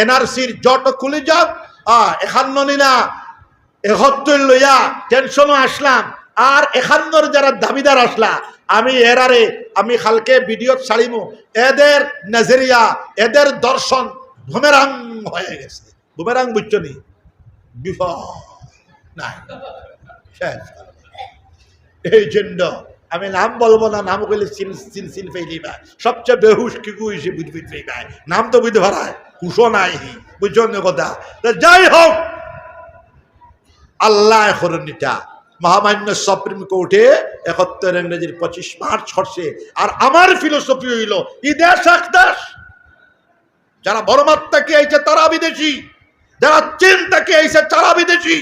এনআরসির জট খুলে যাক এখান্ন নিনা এহত্তর লইয়া টেনশনও আসলাম আর এখান্নর যারা দাবিদার আসলা আমি এরারে আমি খালকে ভিডিও ছাড়িমু এদের নজরিয়া এদের দর্শন বুমেরাং হয়ে গেছে বুমেরাং বুঝছ নি নাই। এই জন্য আমি নাম বলব না নাম কইলে সিল সিল সিল ফেলি সবচেয়ে বেহুশ কি কুইছে বুঝ বুঝ নাম তো বুঝতে পারায় কুশো নাই বুঝছ কথা? যাই হোক, আল্লাহ করণিটা মহামান্য সুপ্রিম কোর্টে একাত্তর ইংরেজির পঁচিশ মার্চ হচ্ছে। আর আমার ফিলোসফি হইল, ই দেশ এক দেশ। যারা বরমাত্মাকে আইছে তারা বিদেশি। যারা চীন থেকে আইছে তারা বিদেশি।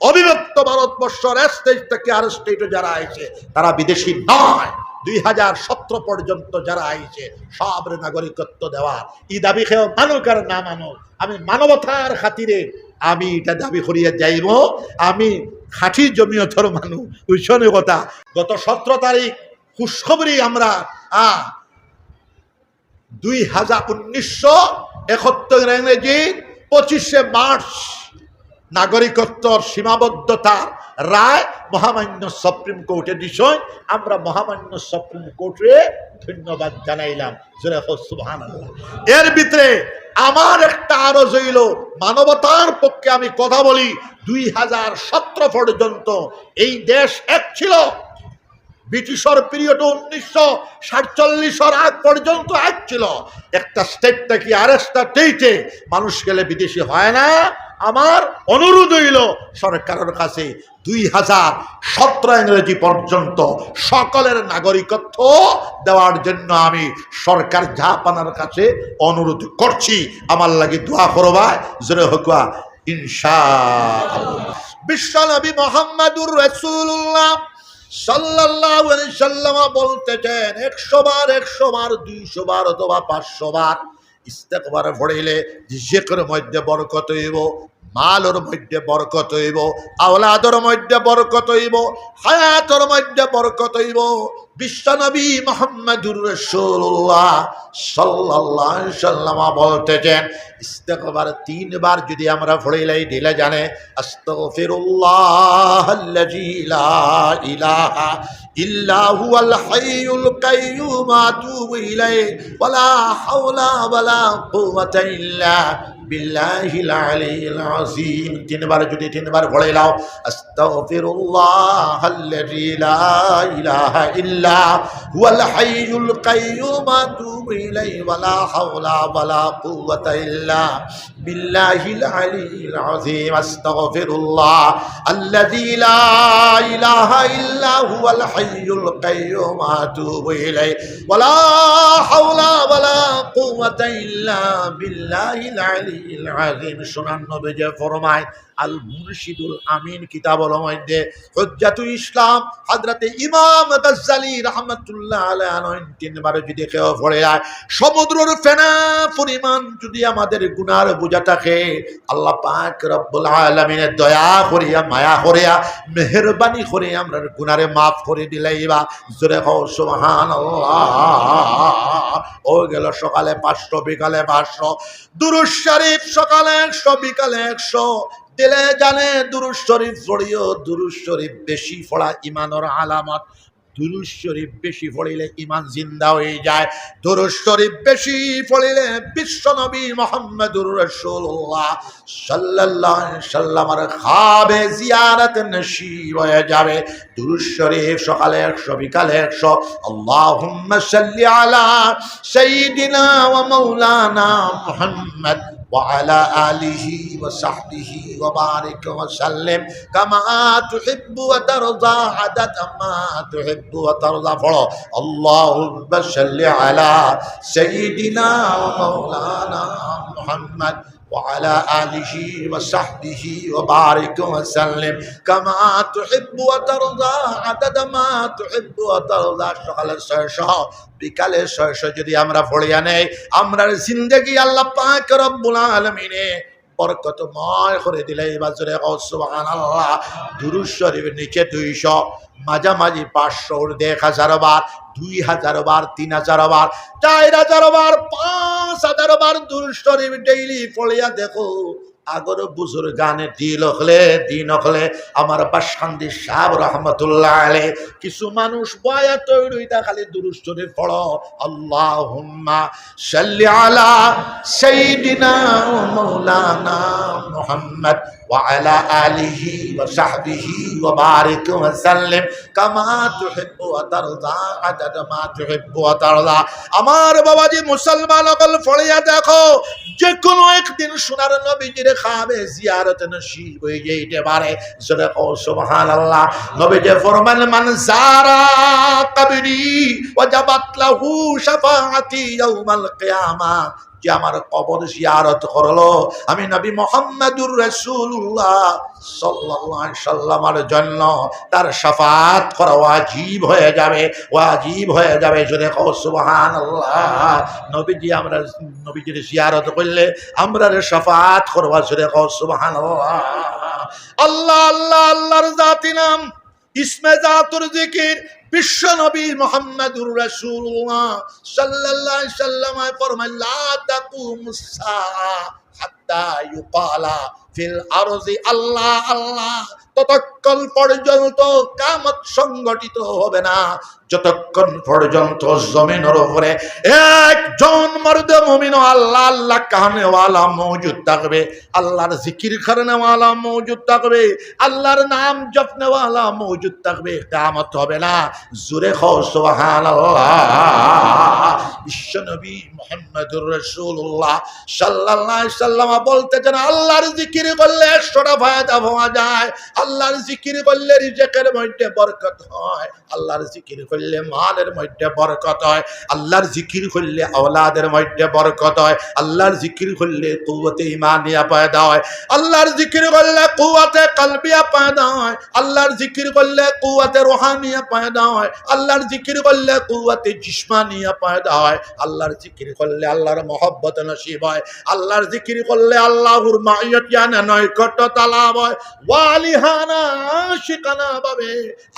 অবিভক্ত ভারতবর্ষ স্টেট থেকে আর স্টেটে যারা আইছে, তারা বিদেশি নয়। দুই হাজার সতেরো পর্যন্ত যারা আইছে, সব নাগরিকত্ব দেওয়া। ই দাবি খেয়েও মানুক আর না মানুক আমি মানবতার খাতিরে আমি এটা দাবি করিয়া যাইব। আমি খাঁটি জমিয়তর মানুষ, বুঝছনে কথা? গত সতেরো তারিখ খুশখবরি আমরা, আ, দুই হাজার উনিশশো একাত্তর ইংরেজি পঁচিশে মার্চ নাগরিকত্বর সীমাবদ্ধতার রায় মহামান্য সুপ্রিম কোর্টে বিষয় আমরা মহামান্য সুপ্রিম কোর্টে ধন্যবাদ জানাইলাম। এর ভিতরে আমার একটা আরও হইল মানবতার পক্ষে আমি কথা বলি। দুই হাজার সতেরো পর্যন্ত এই দেশ এক ছিল। ব্রিটিশর পিরিয়ড উনিশশো সাতচল্লিশের আগ পর্যন্ত এক ছিল। একটা স্টেট থেকে আর একটা মানুষ গেলে বিদেশি হয় না? আমার অনুরোধ হইল সরকারের কাছে দুই হাজার সতেরো ইংরেজি পর্যন্ত সকলের নাগরিকত্ব দেওয়ার জন্য আমি সরকার জাহাপানার কাছে অনুরোধ করছি। আমার লাগে দোয়া করবা জোরে হকুয়া ইনশা বিশ্বনবী মোহাম্মদুর রসুল্লাহ আলাইহি সাল্লামা বলতেছেন, একশো বার একশো বার, দুইশো বার অথবা পাঁচশো বার ইস্তেকবার পড়িলে জিকের মধ্যে বরকত হইব। মালর মধ্যে বরকত হইব, আওলাদর মধ্যে বরকত হইব, হায়াতর মধ্যে বরকত হইব। বিশ্বনবী মোহাম্মদুর রাসূলুল্লাহ সাল্লাল্লাহু আলাইহি সাল্লামা বলতেছেন ইস্তেকবার তিনবার যদি আমরা পড়িলাই দিলে জানে লা ইলাহা ইল্লা হুয়াল হাইয়ুল কাইয়্যুম আতুবু ইলাইহি, ওয়ালা হাওলা ওয়ালা কুওয়াতা ইল্লা বিল্লাহিল আলিয়্যিল আযীম তিনবার যদি তিনবার পড়ে নাও আস্তাগফিরুল্লাহ আল্লাযী লা ইলাহা ইল্লা হুয়াল হাইয়ুল কাইয়্যুম আতুবু ইলাইহি ওয়ালা হাওলা ওয়ালা কুওয়াতা ইল্লা বিল্লাহিল আলিয়্যিল আযীম আস্তাগফিরুল্লাহ আল্লাযী লা ইলাহা ইল্লা হুয়াল হাইয়ুল কাইয়্যুম আতুবু ইলাইহি ওয়ালা হাওলা ওয়ালা কুওয়াতা ইল্লা বিল্লাহিল আলিয়্যিল আযীম সুনান নবী যে ফরমায় আল মুর্শিদুল আমিন কিতাবল মধ্যে হজ্জাতুল ইসলাম, হযরতে ইমাম গাজ্জালি রাহমাতুল্লাহ আলাইহি তিনবার যদি কেউ পড়ে যায়, সমুদ্রের ফেনা পরিমাণ যদি আমাদের গুনার বোঝা থাকে, আল্লাহ পাক রব্বুল আলামিনের দয়া করিয়া, মায়া করিয়া, মেহেরবানি করে আমরা গুনারে মাফ করে দিলাইবা জোরে কও, সুবহানাল্লাহ। ও গেল সকালে পাঁচশো, বিকালে পাঁচশো। দুরুশ শরীফ সকালে একশো, বিকালে একশো। দিলে জানে দুরুশ শরীফ পড়িও দুরুশ শরীফ বেশি পড়া ইমানের আলামত। দুরুশ শরীফ বেশি পড়িলে ইমান জিন্দা হয়ে যায়। দুরুশ শরীফ বেশি পড়িলে বিশ্বনবী মোহাম্মদুর রাসূলুল্লাহ সাল্লাল্লাহু সাল্লামের খাবে জিয়ারত নসিব হয়ে যাবে। দুরুশ শরীফ সকালে 100 বিকালে 100 আল্লাহুম্মা সাল্লি আলা সাইয়্যিদিনা ওয়া মাওলানা মুহাম্মদ وعلى آله وصحبه وبارك وسلم كما تحب وترضى عدد ما تحب وترضى. فلو اللهم صل على سيدنا ومولانا محمد وعلى آله وصحبه وبارك وسلم كما تحب وترضى عدد ما تحب وترضى সকালে ছয়শ বিকালে ছয়শ যদি আমরা পড়িয়া নেই আমরা জিন্দগি আল্লাহ পাক রব্বুল আলমিনে বরকতময় করে দিলে এবার সুবহানাল্লাহ। দুরুজ শরীফের নিচে দুইশো, মাঝামাঝি পাঁচশো দেড় হাজার বার দুই হাজার বার তিন হাজার বার চার হাজার বার পাঁচ হাজার বার দুরুজ শরীফ ডেইলি পড়িয়া দেখো। আগর বুজুর গানে দিল হলে দিন হলে আমার বাসান্দি সাহেব রহমতুল্লাহ আলে কিছু মানুষ বয়া তৈরিটা খালি দুরুস্তরে পড়ো আল্লাহ হুম্মা সাল্লি আলা সাইয়্যিদিনা ওয়া মাওলানা মুহাম্মদ وعلى آله وصحبه وبارك وسلم كما تحب وترضى عدد ما تحب وترضى আমার বাবাজি মুসলমান অকল ফড়িয়া দেখো যে কোনো একদিন সোনার নবীজির খাবে জিয়ারত নসিব হয়ে যেতে পারে। জোরে কো সুবহানাল্লাহ। যে ফরমান, মান জারা কবরি ওয়াজাবাত লাহু শাফাআতি ইয়াউমাল কিয়ামা যে আমার কবর জিয়ারত করল। আমি নবী মোহাম্মদুর রাসূলুল্লাহ সাল্লাল্লাহু আলাইহি সাল্লামের জন্য তার শাফাত করা ওয়াজিব হয়ে যাবে, ওয়াজিব হয়ে যাবে। জোরে কও সুবহানাল্লাহ। নবীজি আমরা নবীজির জিয়ারত করলে আমরা শাফাত করবা। জোরে কও সুবহানাল্লাহ। আল্লাহ আল্লাহ, আল্লাহর জাতি নাম ইসমে জাতুর জিকির বিশ্ব নবী মোহাম্মদুর রাসূলুল্লাহ সাল্লাল্লাহু আলাইহি সাল্লাম ফরমায়, লা তাকুমুস সাআ হাত্তা ইউকালা ফিল আরজি আল্লাহ আল্লাহ। ততক্ষণ পর্যন্ত কামত সংগঠিত হবে না, যতক্ষণ পর্যন্ত জমিনের উপরে একজন মর্দ মুমিন আল্লাহ আল্লাহ কাহানেওয়ালা মৌজুদ থাকবে, আল্লাহর জিকির খারনেওয়ালা মৌজুদ থাকবে, আল্লাহর নাম জপনেওয়ালা মৌজুদ থাকবে, কামত হবে না। জুরে খো বিশ্বনবী মুহাম্মদুর রাসূলুল্লাহ সাল্লাল্লাহু আলাইহি সাল্লাম বলতেছেন, আল্লাহর জিকির করলে একশোটা ফায়দা পাওয়া যায়, আল্লাহর জিকির করলে রিজেকের মধ্যে বরকত হয়। আল্লাহর জিকির করলে মালের মধ্যে বরকত হয়। আল্লাহর জিকির করলে আওলাদের মধ্যে বরকত হয়। আল্লাহর জিকির করলে কুওয়াতে ইমানিয়া পয়দা হয়। আল্লাহর জিকির করলে কুওয়াতে কলবিয়া পয়দা হয়। আল্লাহর জিকির করলে কুওয়াতে রুহানিয়া পয়দা হয়। আল্লাহর জিকির করলে কুওয়াতে জিসমানিয়া পয়দা হয়। আল্লাহর জিকির করলে আল্লাহর মহব্বত নসিব হয়। আল্লাহর জিকির করলে আল্লাহর মাইয়াতিয়ানা নৈকট্যতা লাভ হয়। ওয়ালিহানা শিকানা পাবে।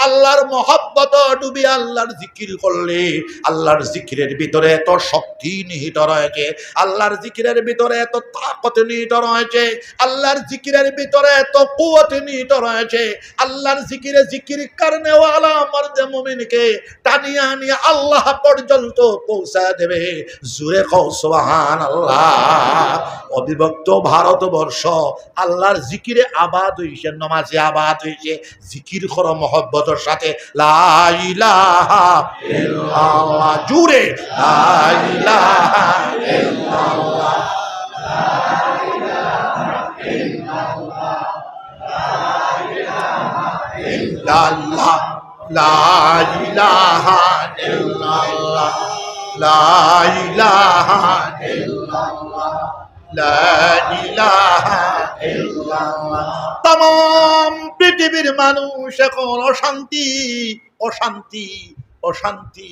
আল্লাহর মহব্বত ডুবি আল্লাহর জিকির করলে, আল্লাহর জিকিরের ভিতরে এত শক্তি নিহিত রয়েছে, আল্লাহর জিকিরের ভিতরে এত তাকত নিহিত রয়েছে, আল্লাহর জিকিরের ভিতরে এত কুয়ত নিহিত রয়েছে, আল্লাহর জিকিরে জিকির কারণে ওয়ালা মর্দে মুমিনকে টানিয়া নিয়ে আল্লাহ পর্যন্ত পৌঁছা দেবে। জুরে কও আল্লাহ অবিভক্ত ভারতবর্ষ, আল্লাহর জিকিরে আবাদ হইছে, নমাজে আবাদ হইছে জিকির কর মহব্বতের সাথে জুরে লা তাম পৃথিবীর মানুষ এখন অশান্তি অশান্তি অশান্তি।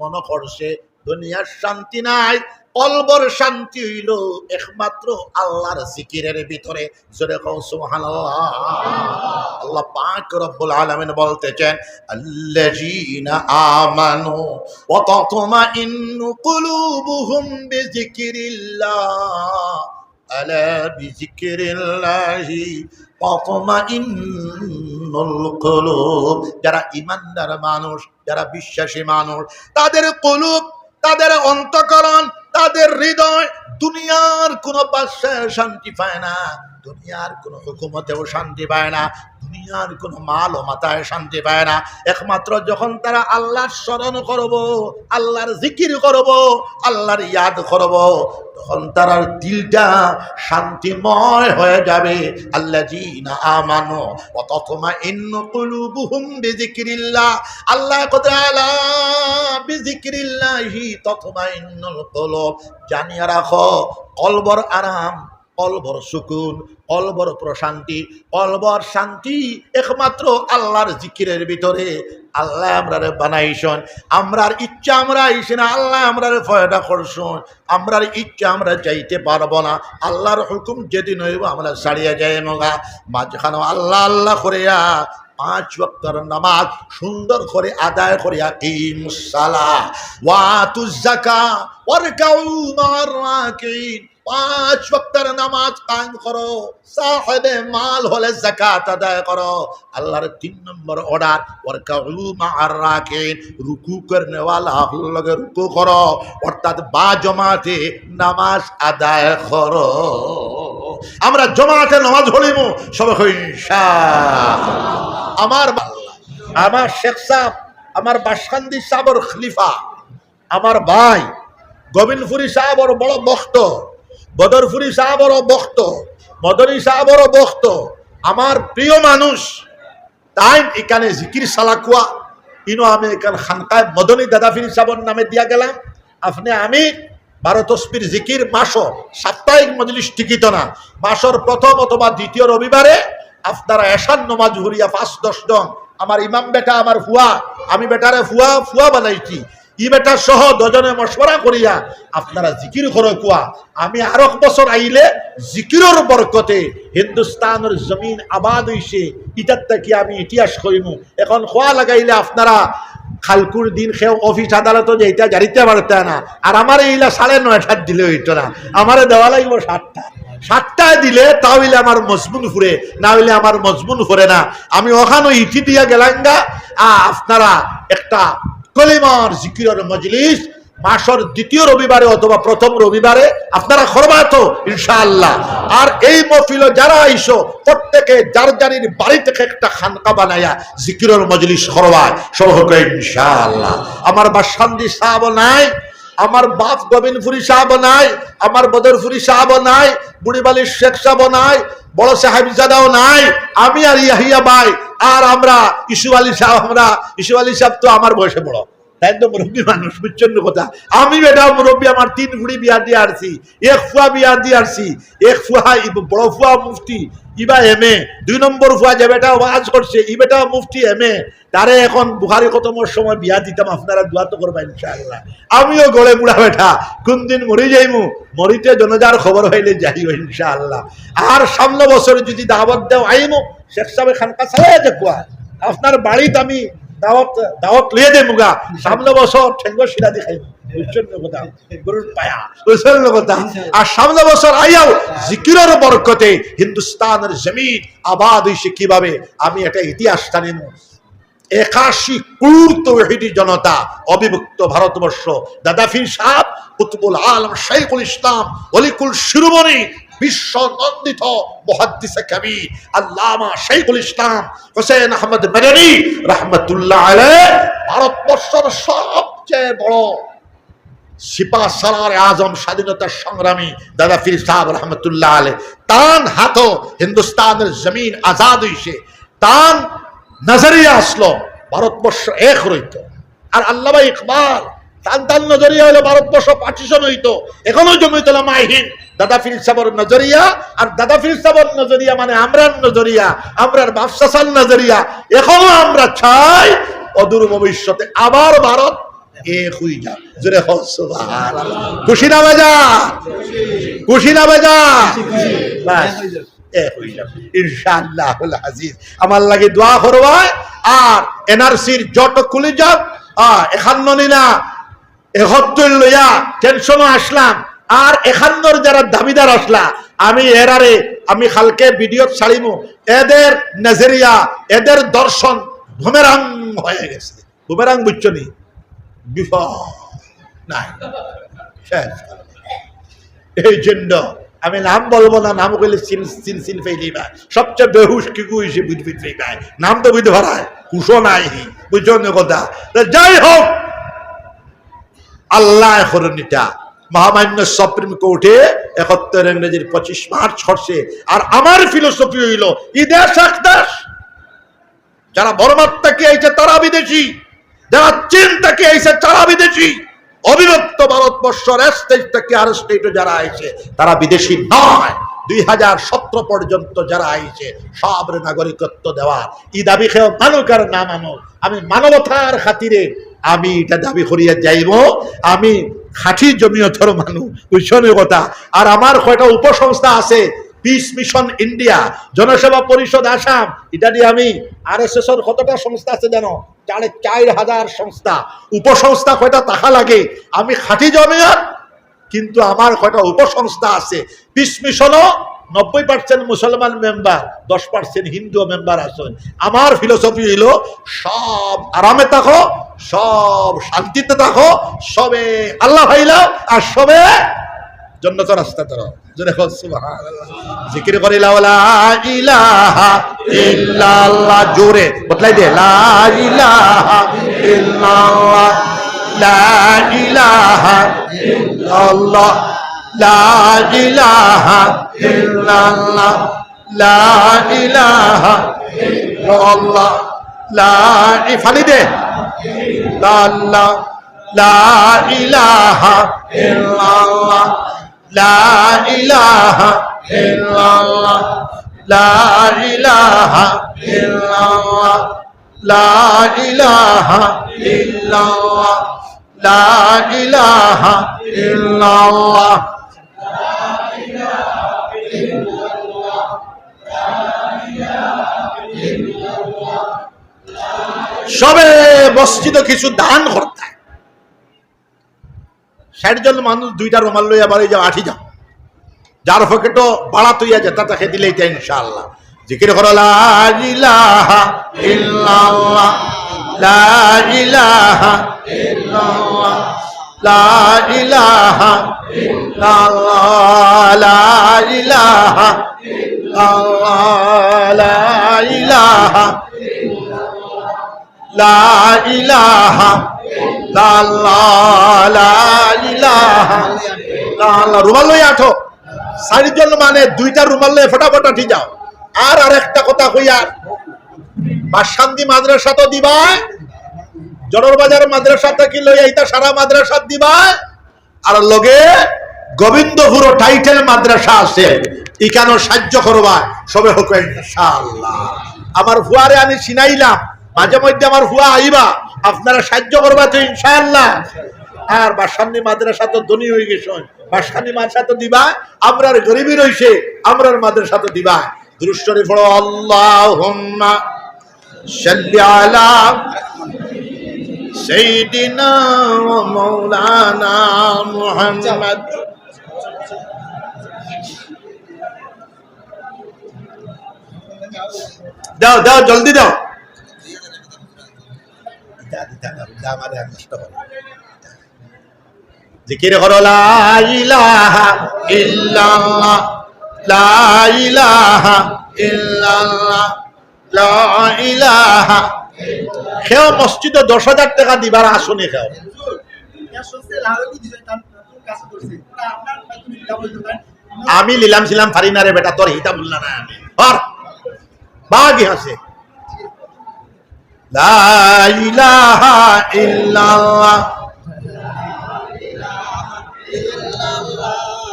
মনে করছে দুনিয়ার শান্তি নাই, কলবর শান্তি হইল একমাত্র আল্লাহর জিকিরের ভিতরে। জোরে কও সুবহানাল্লাহ। আল্লাহ পাক রব্বুল আলামিন বলতেছেন, আল্লাযীনা আমানু ওয়া তাতমাইন্নু কুলুবুহুম বিযিকরিল্লাহ। আলা বিযিকরিল্লাহি যারা ইমানদার মানুষ, যারা বিশ্বাসী মানুষ, তাদের কলুপ তাদের অন্তকরণ, তাদের হৃদয় দুনিয়ার কোনো বাসায় শান্তি পায় না, দুনিয়ার কোনো হুকুমতেও শান্তি পায় না। দুনিয়ার কোনো মাল ও মাথায় শান্তি পায় না। একমাত্র যখন তারা আল্লাহর স্মরণ করব, আল্লাহর জিকির করব, আল্লাহর ইয়াদ করব, তখন তার দিলটা শান্তিময় হয়ে যাবে। আল্লাহ জি না আমানো অতথমা ইন্ন কুলুবুহুম বিযিকরিল্লাহ। আল্লাহ কোথালা বিযিকরিল্লাহি তথমা ইন্নুল কুলুব। জানিয়ে রাখো, কলবর আরাম অলবর সুকুন, অলবর প্রশান্তি, অলবর শান্তি একমাত্র আল্লাহর জিকিরের ভিতরে। আল্লাহ আমরারে বানাইছন আমরার ইচ্ছা আমরা আইস না, আল্লাহ আমরারে ফয়দা করছন আমরার ইচ্ছা আমরা চাইতে পারব না, আল্লাহর হুকুম যেদিন হইব আমরা সারিয়া যাই মগা মাঝখানে আল্লাহ আল্লাহ করিয়া পাঁচ ওয়াক্তর নামাজ সুন্দর করে আদায় করিয়া কিম সালা ওয়াতু যাকা ওয়ারকাউ রাকিন। পাঁচ ওয়াক্তর নামাজ কায়েম করো। সাহেবে মাল হলে জাকাত আদায় করো। আল্লাহর তিন নম্বর অর্ডার ওয়ারকাউ মা'আর রাকিন। রুকু ওয়ালা লগে রুকু করো। অর্থাৎ বা জমাতে নামাজ আদায় করো। আমরা জমাতে নামাজ পড়িমু সবাই ইনশাআল্লাহ। আমার আমার শেখ সাহ আমার বাসকান্দি সাবর খলিফা, আমার ভাই গোবিন্দপুরি সাহাবর বড় বক্ত বদরপুরি সাহাবর বক্ত মদনী সাহাবর বক্ত আমার প্রিয় মানুষ, তাই এখানে জিকির সালাকুয়া ইনো আমি এখানে খানকায় মদনী দাদাফির সাবর নামে দিয়া গেলাম। আপনি, আমি বারো তসবির জিকির মাস সাপ্তাহিক মজলিস টিকিত না, মাসর প্রথম অথবা দ্বিতীয় রবিবারে আপনারা এসান নমাজ ঘুরিয়া পাঁচ দশ জন। আমার ইমাম বেটা, আমার ফুয়া। আমি বেটারে ফুয়া ফুয়া বানাইছি। ই সহ দজনে মশওয়ারা করিয়া আপনারা জিকির করো কুয়া। আমি আরও বছর আইলে জিকিরের বরকতে হিন্দুস্তানের জমিন আবাদ হইছে, ইটার থেকে আমি ইতিহাস করিমু এখন খোয়া লাগাইলে আপনারা খালকুর দিন খেয়ে অফিস আদালত যে এটা জারিতে পারতে না। আর আমার এইলা সাড়ে নয়টার দিলে হইতো না। আমারে দেওয়া লাগবে সাতটা। সাতটায় দিলে তাহলে আমার মজবুন ফুরে, না হইলে আমার মজবুন ফুরে না। আমি ওখানে ইটি দিয়া গেলাঙ্গা আপনারা একটা কলিমার জিকিরের মজলিস, মাসর দ্বিতীয় রবিবারে অথবা প্রথম রবিবারে আপনারা করবা তো ইনশাআল্লাহ। আর এই মফিল যারা আইসো, প্রত্যেকে যার জানির বাড়ি থেকে একটা খানকা বানাইয়া জিকিরের মজলিস খরবায় সবকে ইনশাআল্লাহ। আমার বা বাসান্দি সাহাব নাই আমার বাপ গোবিন্দপুরি সাহাব নাই, আমার বদরপুরি সাহাব নাই, বুড়িবালির শেখ সাহাব নাই, বড় সাহেবজাদাও নাই, আমি আর ইয়াহিয়া ভাই, আর আমরা, ইসু আলী সাহেব, আমরা, ইসু আলী সাহেব তো আমার বয়সে বড়। তাই তো মুরব্বী মানুষ, বুঝছেন কথা? আমি বেটা মুরব্বী, আমার তিন ফুড়ি বিয়া দিয়ে আসছি এক ফুয়া বিয়া দিয়ে আসছি এক ফুয়া বড় ফুয়া মুফতি, ইবা এম এ দুই নম্বর ফুয়া যে বেটা করছে, ই বেটা মুফতি এম এ তারে এখন বুহারি সময় বিয়া দিতাম, আপনারা দোয়া তো ইনশাআল্লাহ। আমিও গড়ে বুড়া বেটা, কোন দিন মরি যাইমু, মরিতে জনজার খবর হইলে যাইও ইনশাআল্লাহ। আর সামনে বছর যদি দাওয়াত দেও আইমু, শেখ সাহেব খানকা চালাই দেখুয়া আপনার বাড়িতে আমি দাওয়াত দাওয়াত লিয়ে দে মুগা। সামনে বছর ঠেঙ্গ শিলা দি খাইব। হিন্দুস্তানের জমিন আবাদ হইছে কীভাবে? আমি এটা ইতিহাস জানিমু একাশি কুর জনতা, অবিভক্ত ভারতবর্ষ। দাদাফির সাহ কুতুবুল আলম শেখুল ইসলাম, অলিকুল শিরোমণি বিশ্ব নন্দিত মুহাদ্দিসে কবি আল্লামা শেখুল ইসলাম হোসেন আহমদ মেদানি রহমতুল্লাহ আলাইহ ভারতবর্ষের সবচেয়ে বড় সিপা সালার আজম স্বাধীনতার সংগ্রামী দাদা ফির সাহেব রহমতুল্লাহ আলে তান হাত হিন্দুস্তানের জমিন আজাদ হইছে। তান নজরিয়া আসলো, ভারতবর্ষ এক রইত। আর আল্লামা ইকবাল তান তান নজরিয়া হলো ভারতবর্ষ পার্টিশন হইতো। এখনও জমিত মাহিন দাদা ফির সাবর নজরিয়া, আর দাদা ফির সাবর নজরিয়া মানে আমরার নজরিয়া, আমরার বাদশাসান নজরিয়া। এখনও আমরা চাই অদূর ভবিষ্যতে আবার ভারত আমার লাগে দোয়া করবা আর এনআরসির জট খুলে যাক। এখান্ন না এহত্তর লইয়া টেনশনও আসলাম। আর এখান্নর যারা দাবিদার আসলা, আমি এরারে, আমি খালকে ভিডিও ছাড়িমু। এদের নজরিয়া, এদের দর্শন ভুমেরাং হয়ে গেছে। ভুমেরাং বুঝছ নি? নাই। এই জন্য আমি নাম বলব না, নাম কইলে চিন চিন চিন পেয়ে। দিবা সবচেয়ে বেহুশ কি কুইছে বুঝবি পেয়ে। নাম তো বুঝতে পারায়। কুশো নাই বুঝছ কথা? যাই হোক, আল্লাহ করণিটা মহামান্য সুপ্রিম কোর্টে একাত্তর ইংরেজির পঁচিশ মার্চ করছে আর আমার ফিলোসফি হইল ইদেশ একদাস যারা বর্মার থেকে আইছে তারা বিদেশি, যারা চীন থেকে আইছে তারা বিদেশি। অবিভক্ত ভারতবর্ষের স্টেট থেকে আর স্টেটে যারা আইছে, তারা বিদেশি নয়। দুই হাজার সতেরো পর্যন্ত যারা আইছে, সব নাগরিকত্ব দেওয়া। ই দাবি খেয়ে মানুক আর না মানুক আমি মানবতার খাতিরে আমি এটা দাবি করিয়া যাইব, আমি খাঁটি জমিয়তর মানুষ বুঝছনি কথা? আর আমার কয়টা উপসংস্থা আছে? পিস মিশন ইন্ডিয়া জনসেবা পরিষদ আসাম, এটা দিয়ে আমি আর এস এর কতটা সংস্থা আছে জানো? চারে, চার হাজার সংস্থা। উপসংস্থা কয়টা তাহা লাগে? আমি খাঁটি জমিয়ত কিন্তু আমার কয়টা উপসংস্থা আছে? পিস মিশনও নব্বই পার্সেন্ট মুসলমান মেম্বার দশ পার্সেন্ট হিন্দু মেম্বার আছেন। আমার ফিলোসফি হইল, সব আরামে থাকো, সব শান্তিতে থাকো, সবে আল্লাহ ভাইলাও আর সবে জন্নত রাস্তা ধরো। জোরে জোরে বদলাই দে, লা লা লা ইলাহা ইল্লাল্লাহ, লা ইলাহা ইল্লাল্লাহ, লা ইফালি দে। ইল্লাল্লাহ, লা ইলাহা ইল্লাল্লাহ, লা ইলাহা ইল্লাল্লাহ। সবে মসজিদে কিছু দান করতে। ষাট জন মানুষ দুইটা রুমাল লইয়া বাড়ি যাও আঠি যাও যার পকেটও বাড়া তুইয়া যেতা তাকে দিলেই তাই ইনশাআল্লাহ জিকির করো, লা লা লা লা ইলাহা ইলাহা রুমাল লই মানে দুইটা রুমাল যাও। আর আরেকটা কথা কইয়া বাসান্দি মাদ্রাসা তো লই সারা মাদ্রাসা আর লগে গোবিন্দপুর টাইটেল মাদ্রাসা আছে। ইকানো সাহায্য করবা সবে হোক আমার ফুয়ারে আমি চিনাইলাম মাঝে মধ্যে আমার ফুয়া আইবা, আপনারা সাহায্য করবা তো ইনশাআল্লাহ। আর বাসান্নি মাদ্রাসা তো ধনী হয়ে গেছে। বাসান্নি মাদ্রাসা তো দিবা, আমরার গরিবই রইছে, আমরার মাদ্রাসা তো দিবা। দুরুশ্বরী পড়ো, আল্লাহুম্মা সাল্লি আলা সাইয়্যিদিনা ওয়া মাওলানা মুহাম্মদ। দাও দাও, জলদি দাও। লা খেও মসজিদে দশ হাজার টাকা দিবার আসনে খেও। আমি লিলাম ছিলাম, পারি না রে বেটা, তোর হিতা বললা না আমি। হাসে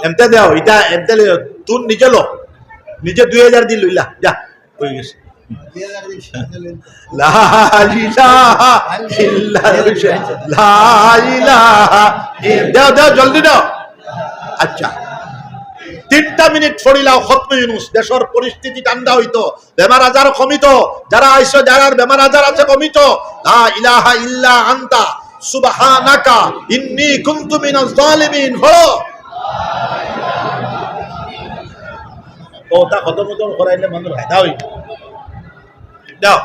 এমতে দেও, এটা এমতে তুই নিজে লো। নিজে দুই হাজার দিল লইলা যা, হয়ে গেছে। দেও দেও, জলদি দাও। আচ্ছা। তিনটা মিনিট ফড়িলাও খতম ইউনুস। দেশের পরিস্থিতি ঠান্ডা হইতো, বেমার আজার কমিত, যারা আইসো, যারার বেমার আজার আছে কমিত। লা ইলাহা ইল্লা আনতা, সুবহানাকা, ইন্নী কুনতু মিনাজ জালিমিন ফড়ো ও তা কত মতন করাইলে মানুষ ফায়দা হইত। দাও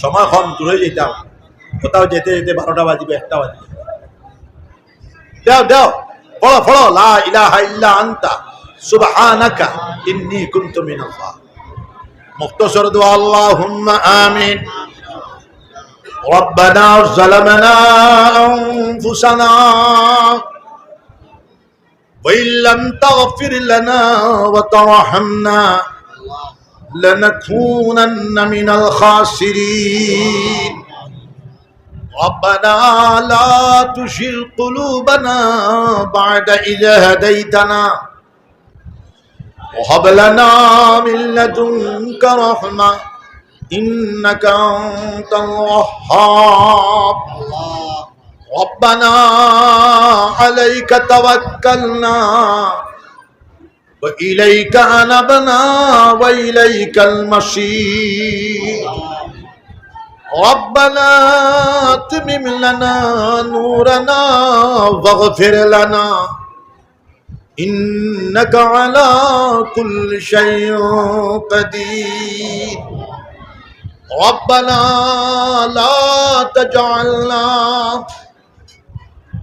সময় কম দূর যেতাম কোথাও যেতে যেতে বারোটা বাজিবে, একটা বাজিবে। দাও দাও পড়ো পড়ো। লা ইলাহা ইল্লা আনতা। সুবহানাকা ইন্নী কুনতু মিনাল মুখতসর দোয়া আল্লাহুম্মা আমিন ربنا ظلمنا أنفسنا وإن لم تغفر لنا وترحمنا لنكونن من الخاسرين ربنا لا تشر قلوبنا بعد إذ هديتنا وهب لنا من لدنك رحمة إنك أنت الوهاب ربنا عليك توكلنا وإليك أنبنا وإليك المصير ربنا اتمم لنا نورنا واغفر لنا إنك على كل شيء قدير. ربنا لا تجعلنا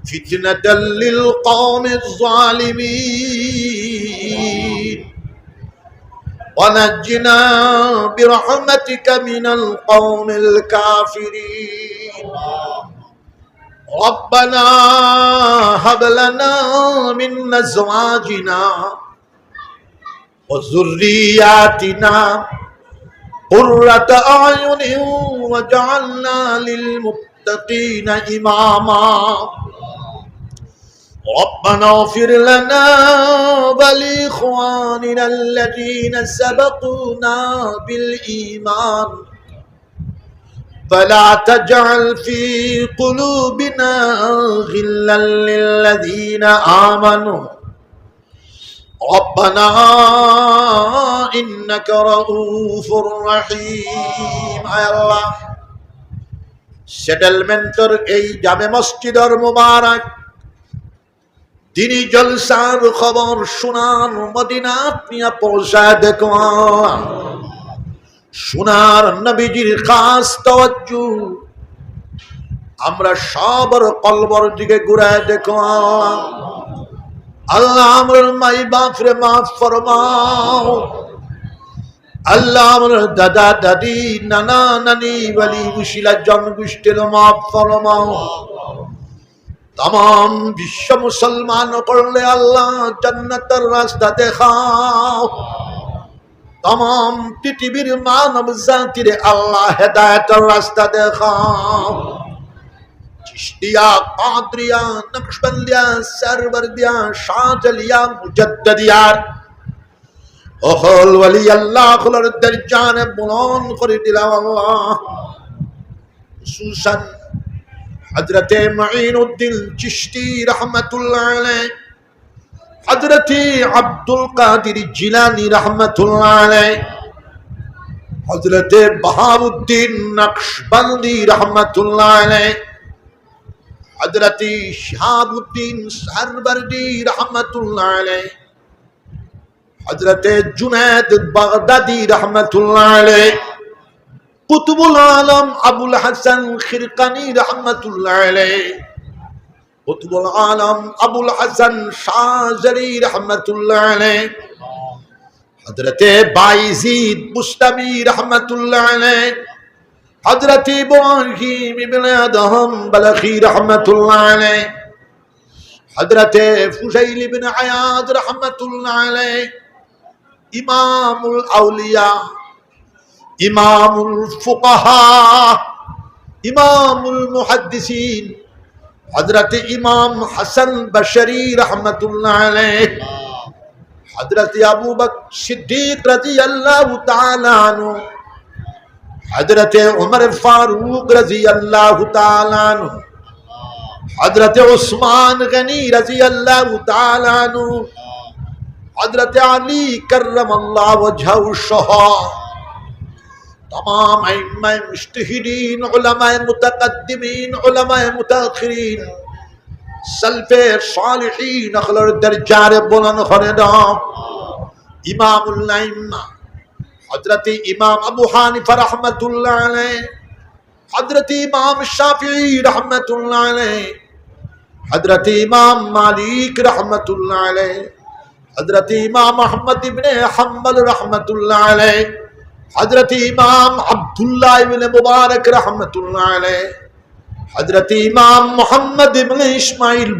فتنة للقوم الظالمين. ونجنا برحمتك من القوم الكافرين. ربنا هب لنا من ازواجنا وذرياتنا قرة أعين وجعلنا للمتقين إماما. ربنا اغفر لنا ولإخواننا الذين سبقونا بالإيمان. فلا تجعل في قلوبنا غلا للذين آمنوا ربنا إنك رؤوف رحيم আয় আল্লাহ সেটেলমেন্টের এই জামে মসজিদের মুবারক তিনি জলসার খবর শোনার মদিনাত নিয়ে পৌঁছায় দেখো সোনার নবীজির খাস তওয়াজ্জু। আমরা সবর কলবর দিকে ঘুরায় দেখো আল্লাহ আমার মাই বাপরে মাফ ফরমাও। আল্লাহ আমার দাদা, দাদি, নানা, নানি, বলি, মুশিলা জনগোষ্ঠীর মাফ ফরমাও। তাম বিশ্ব মুসলমান করলে আল্লাহ জান্নাতের রাস্তা দেখাও। তাম পৃথিবীর মানব জাতিরে আল্লাহ হেদায়তের রাস্তা দেখাও। চিশতিয়া, কাদরিয়া, নকশবন্দিয়া ওহল ওয়ালি আল্লাহ খুলার দরজানে বুলন করে আল্লাহ। সুসান হজরত মঈনুদ্দিন চিশতি রহমতুল্লাহ আলাইহ। হজরত আব্দুল কাদির জিলানি রহমতুল্লাহ হজরত বাহাউদ্দিন নকশবন্দি রহমতুল্লাহ হজরত শাহাবুদ্দিন সারবর্দি রহমতুল্লাহ হজরত জুনেদ বাগদাদি রহমতুল্লাহ কুতুবুল আলম আবুল হাসান খিরকানি রহমতুল্লাহ আলাইহ কুতুবুল আলম আবুল হাসান শাহজারি রহমতুল্লাহ আলাইহ হজরত বাইজিদ মুস্তাবি রহমতুল্লাহ আলাইহ হজরত ইব্রাহিম ইবনে আদম বলখি রহমতুল্লাহ আলাইহ হজরত ফুসাইল ইবনে আয়াদ রহমতুল্লাহ আলাইহ ইমামুল আউলিয়া ইমামুল ফুকাহা ইমামুল মুহাদ্দিসিন হজরত ইমাম হাসান বশরি রহমতুল্লাহ আলাইহ হজরত আবু বকর সিদ্দিক রাদিয়াল্লাহু তাআলা আনহু হজরত উমর ফারুক রাদিয়াল্লাহু তাআলা আনহু হজরত উসমান গনি রাদিয়াল্লাহু তাআলা আনহু হজরত আলী কররামাল্লাহু ওয়াজহু সহ তমাম আইম্মায় মুস্তাহিদিন উলামায়ে মুতাকাদ্দিমিন, উলামায়ে মুতাখিরিন। সালফে সালিহিন আখলার দরজারে বুলন্দ করে দাও ইমামুল আইম্মা, হযরত ইমাম আবু হানিফা রাহমাতুল্লাহ আলাইহ, হযরত ইমাম শাফিঈ রাহমাতুল্লাহ আলাইহ, হযরত ইমাম মালিক রাহমাতুল্লাহ আলাইহ, হযরত হজরত ইমাম আবদুল্লাহ ইবনে মুবারক রহমতুল্লাহ আলাইহ হজরত ইমাম মোহাম্মদ ইবনে ইসমাইল